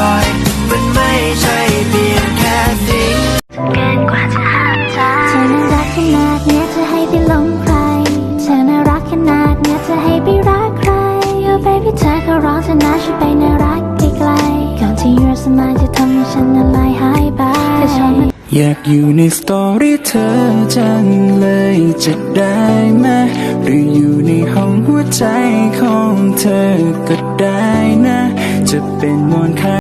บ่อยมันไม่ใช่เพียงแค่สิ่งเกินกว่าจะหาใจเธอน่ารักขนาดนี้จะให้ไปหลงใคร เธอน่ารักขนาดนี้จะให้ไปรักใคร You baby เธอก็ร้องเธอนะฉันไปน่ารักไกลๆก่อนที่ Your smile จะทำให้ฉันละลายหายไปเธอชอบมันอยากอยู่ในสตอรี่เธอจังเลยจะได้ไหมหรืออยู่ในห้องหัวใจของเธอก็ได้นะ จะเป็นมวนค้า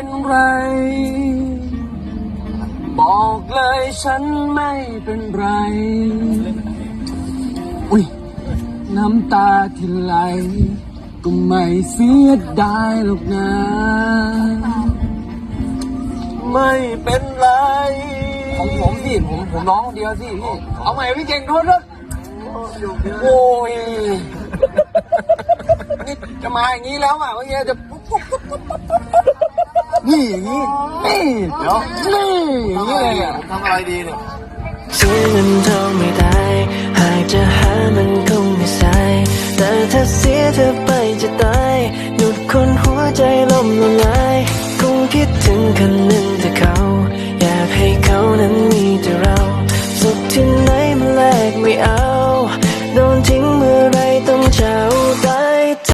เป็นไร บอกเลยฉันไม่เป็นไร อุ้ย น้ำตาที่ไหล ก็ไม่เสียดายหรอกนะ ไม่เป็นไร ของผมสิผมผมร้องคนเดียวสิพี่ เอาใหม่พี่เก่งโทษด้วยโอ้ยนี่จะมาอย่างนี้แล้วอะเมื่อกี้จะปุ๊บปุ๊บปุ๊บปุ๊บปุ๊บปุ๊บ นี่นี่เดี๋ยวนี่นี่เลยนทำอะไรดีเนี่ยซื้อมันเท่าไม่ได้ หากจะหามันคงไม่สายแต่ถ้าเสียเธอไปจะตาย หยุดคนหัวใจล่มละลายคงคิดถึงคนหนึ่งแต่เขา อยากให้เขานั้นมีแต่เรา สุขที่ไหนมันแลกไม่เอา